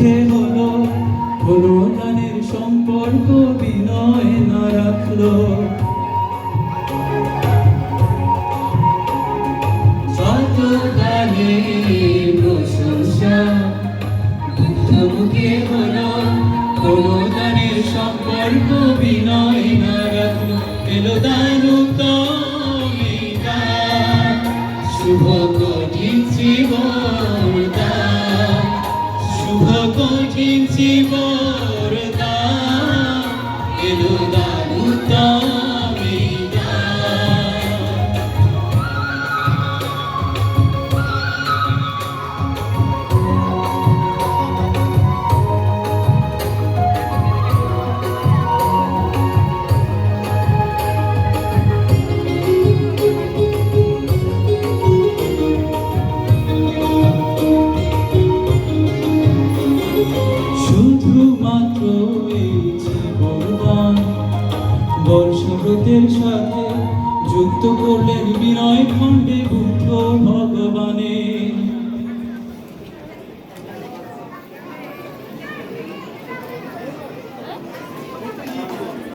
সুখে হলো। গানের সম্পর্ক বিনয় না রাখল। হলো। সম্পর্ক বিনয় না রাখল। এলো দানুতা শুভ কঠিন জীবনদা শুভ জীবর দা এলো দানুতা শুধুমাত্র এই সাথে যুক্ত করলেন বিনয় খণ্ডে